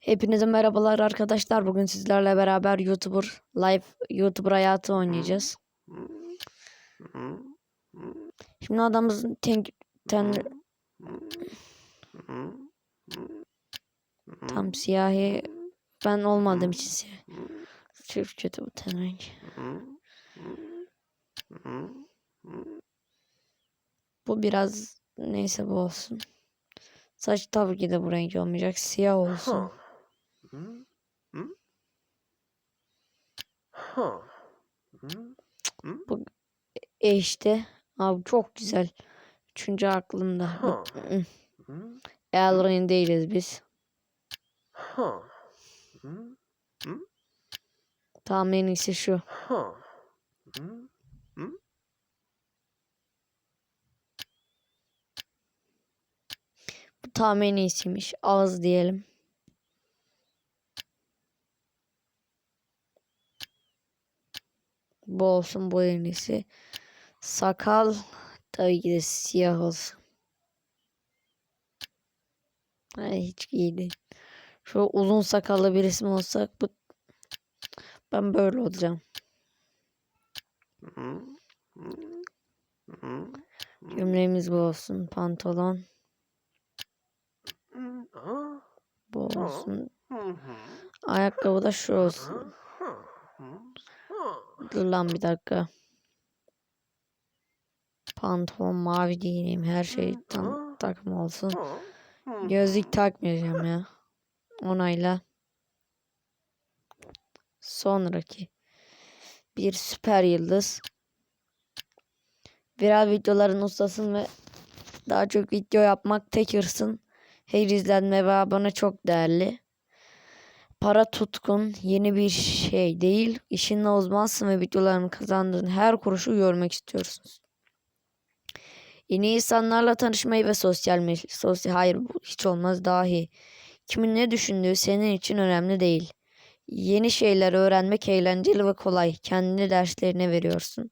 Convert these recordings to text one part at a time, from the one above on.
Hepinize merhabalar arkadaşlar. Bugün sizlerle beraber YouTuber live YouTuber hayatı oynayacağız. Şimdi adamımızın tank ten tam siyahi ben olmadığım için siyah. Çok kötü bu ten rengi. Bu biraz neyse bu olsun. Saç tabii ki de bu renk olmayacak. Siyah olsun. E işte. Abi çok güzel. Üçüncü aklımda. Bu- Elrin değiliz biz. Tamam en iyisi şu. Bu tam en iyisiymiş. Ağız diyelim. Bu olsun bu en iyisi. Sakal tabii ki de siyah olsun. Ay, hiç iyi değil. Şu uzun sakallı bir isim olsak bu ben böyle olacağım. Gömleğimiz bu olsun. Pantolon bu olsun. Ayakkabı da şu olsun. Dur lan bir dakika. Pantolon mavi giyineyim. Her şey tam takım olsun. Gözlük takmayacağım ya. Onayla. Sonraki. Bir süper yıldız. Viral videoların ustasın ve daha çok video yapmak tek hırsın. Her izlenme ve abone çok değerli. Para tutkun yeni bir şey değil. İşinle uzmansın ve videolarını kazandığın her kuruşu görmek istiyorsunuz. Yeni insanlarla tanışmayı ve sosyal me- sosyal hayır bu hiç olmaz dahi. Kimin ne düşündüğü senin için önemli değil. Yeni şeyler öğrenmek eğlenceli ve kolay. Kendi derslerine veriyorsun.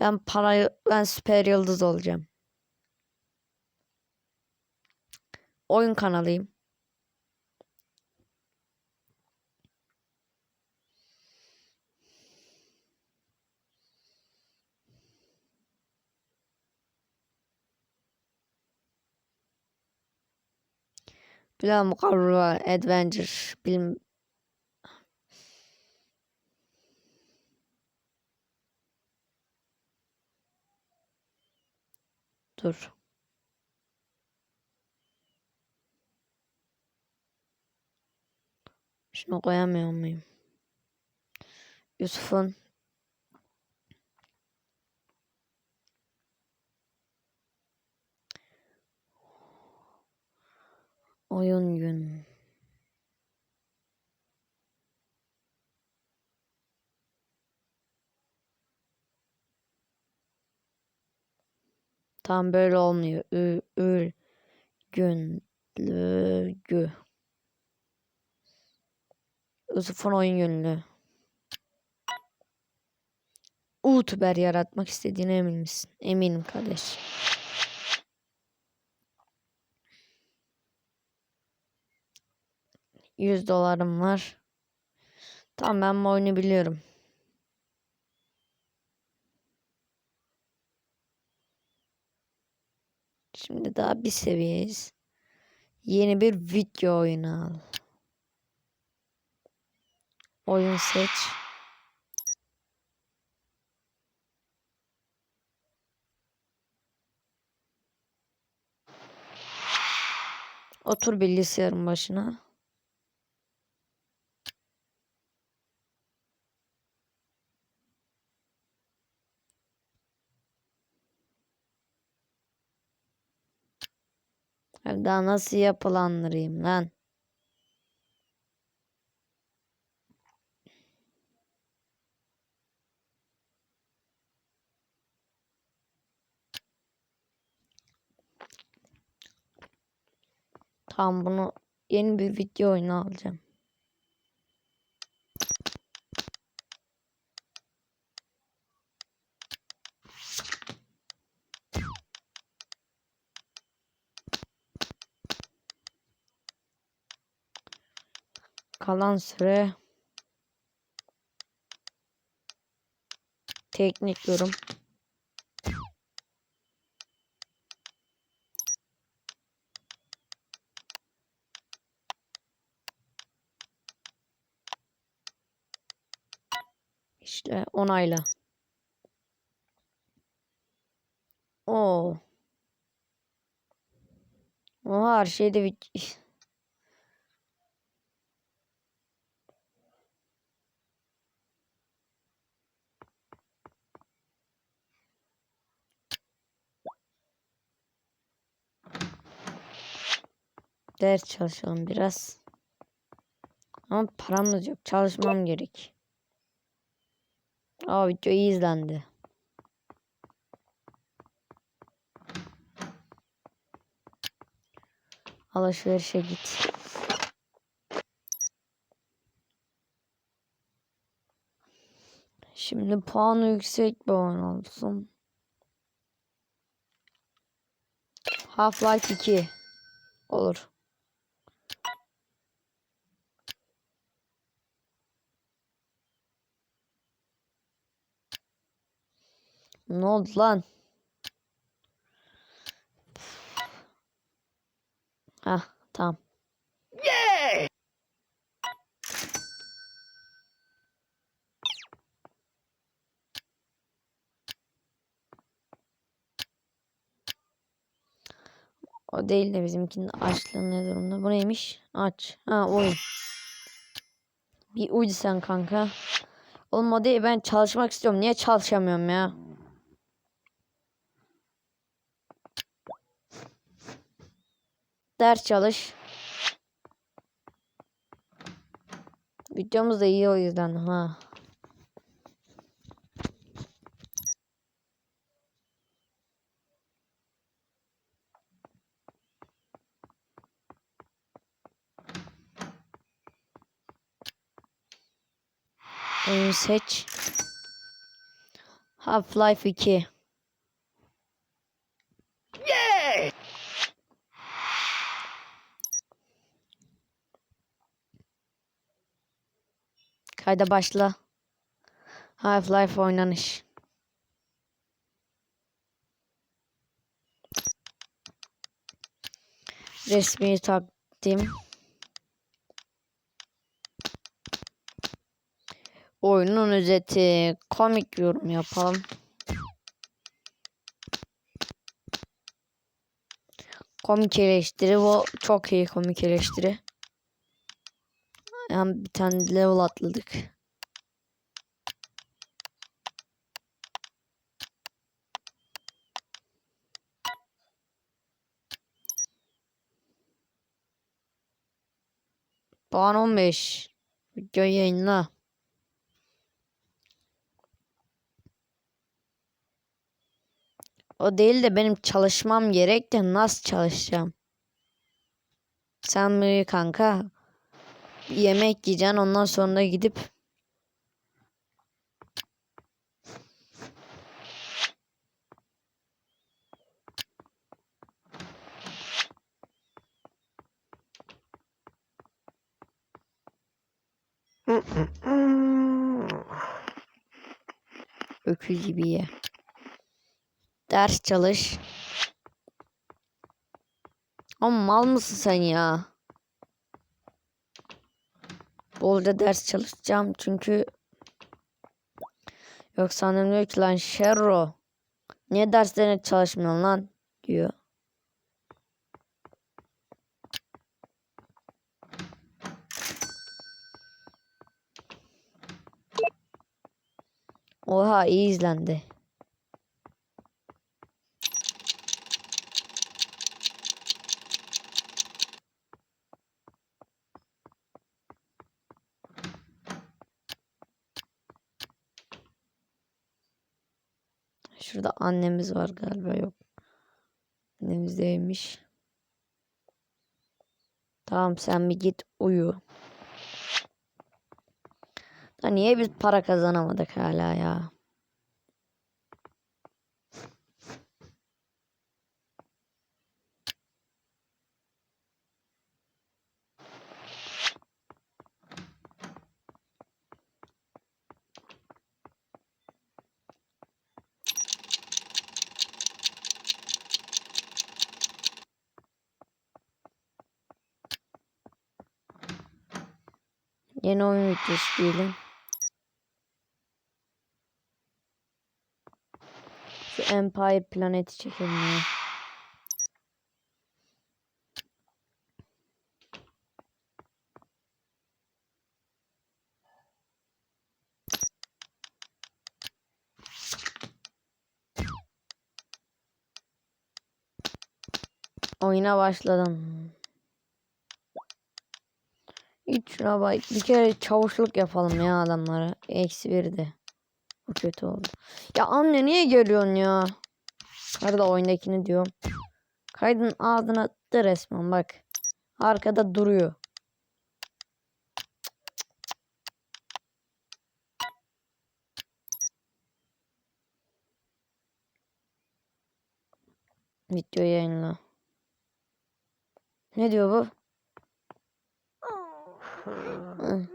Ben para ben süper yıldız olacağım. Oyun kanalıyım. Bila mukarrara adventure bilim Dur. Şunu koyamıyor muyum? Yusuf'un oyun gün. Tam böyle olmuyor. Ü, ül, gün, lü, gü. Yusuf'un oyun günlüğü. YouTuber yaratmak istediğine emin misin? Eminim kardeş. Yüz dolarım var. Tamam ben bu oyunu biliyorum. Şimdi daha bir seviyeyiz. Yeni bir video oyunu al. Oyun seç. Otur bilgisayarın başına. Daha nasıl yapılandırayım lan? Tamam bunu yeni bir video oyunu alacağım. Kalan süre teknik yorum. İşte onayla. Oo. Oha her şeyde bir... Ders çalışalım biraz. Ama paramız yok. Çalışmam gerek. Aa video iyi izlendi. Alışverişe git. Şimdi puanı yüksek bir oyun olsun. Half-Life 2 olur. Ne oldu lan? Ha tamam. O değil de bizimkinin açlığı ne durumda? Bu neymiş? Aç. Ha oyun. Bir uydu sen kanka. Oğlum o değil ben çalışmak istiyorum. Niye çalışamıyorum ya? Ders çalış. Videomuz da iyi o yüzden ha. Oyun seç. Half-Life 2. Kayda başla. Half-Life oynanış. Resmi takdim. Oyunun özeti. Komik yorum yapalım. Komik eleştiri. Bu çok iyi komik eleştiri. Yani bir tane level atladık. Puan 15. Video yayınla. O değil de benim çalışmam gerek de nasıl çalışacağım? Sen bir kanka yemek yiyeceksin ondan sonra gidip öküz gibi ye. Ders çalış. Ama mal mısın sen ya? Bolca ders çalışacağım çünkü Yoksa annem diyor ki lan Şerro Niye derslerine çalışmıyorsun lan diyor. Oha iyi izlendi. Şurada annemiz var galiba yok. Annemiz değilmiş. Tamam sen bir git uyu. Da niye biz para kazanamadık hala ya? Yeni oyun videosu diyelim. Şu Empire planeti çekelim ya. Oyuna başladım. Hiç şuna bak. Bir kere çavuşluk yapalım ya adamlara. Eksi bir de. Bu kötü oldu. Ya anne niye geliyorsun ya? Arada oyundakini diyorum. Kaydın ağzına attı resmen bak. Arkada duruyor. Video yayınla. Ne diyor bu? Ben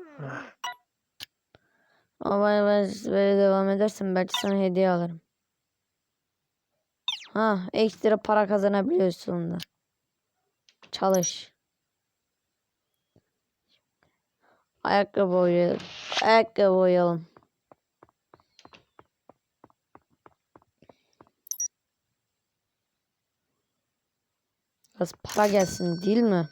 böyle devam edersen belki sana hediye alırım. Ha, ekstra para kazanabiliyorsun sonunda. Çalış. Ayakkabı boyayalım. Ayakkabı boyayalım. Biraz para gelsin değil mi?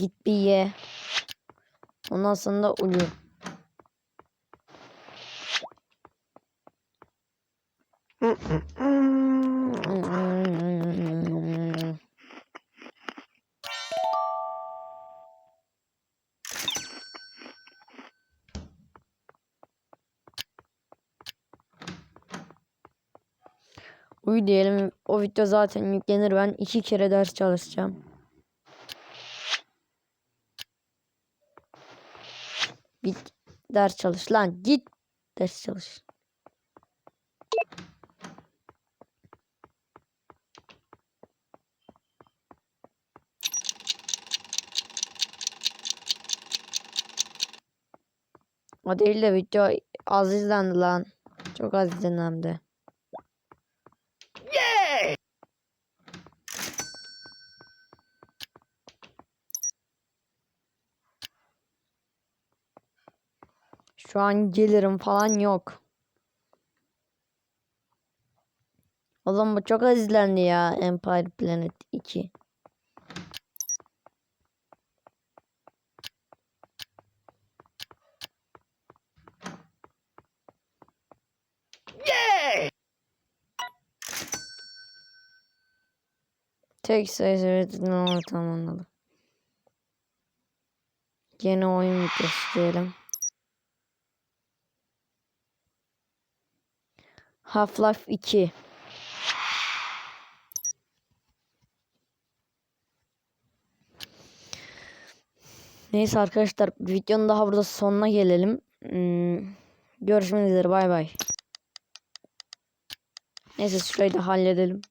Git bir ye. Ondan sonra da uyu. Uyu diyelim. O video zaten yüklenir. Ben iki kere ders çalışacağım. Git ders çalış lan. Git ders çalış. O değil de video az izlendi lan. Çok az izlendi. Şu an gelirim falan yok. O zaman bu çok izlendi ya Empire Planet 2. Tek sayısı üretildi ama tamamladı. Yeni oyun videosu diyelim. Half-Life 2. Neyse arkadaşlar videonun daha burada sonuna gelelim. Hmm, görüşmek üzere bay bay. Neyse şurayı da halledelim.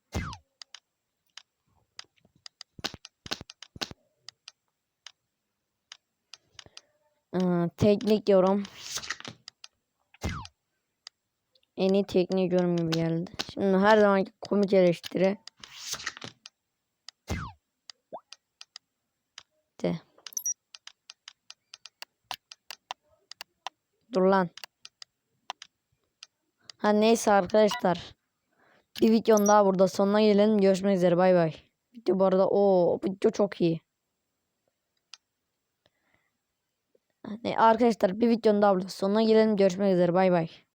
Ee, teknik yorum. En iyi teknik yorum gibi geldi. Şimdi her zamanki komik eleştiri. De. Dur lan. Ha neyse arkadaşlar. Bir videonun daha burada sonuna gelelim. Görüşmek üzere bay bay. Video bu arada o video çok iyi. Ne, arkadaşlar bir videonun daha burada sonuna gelelim. Görüşmek üzere bay bay.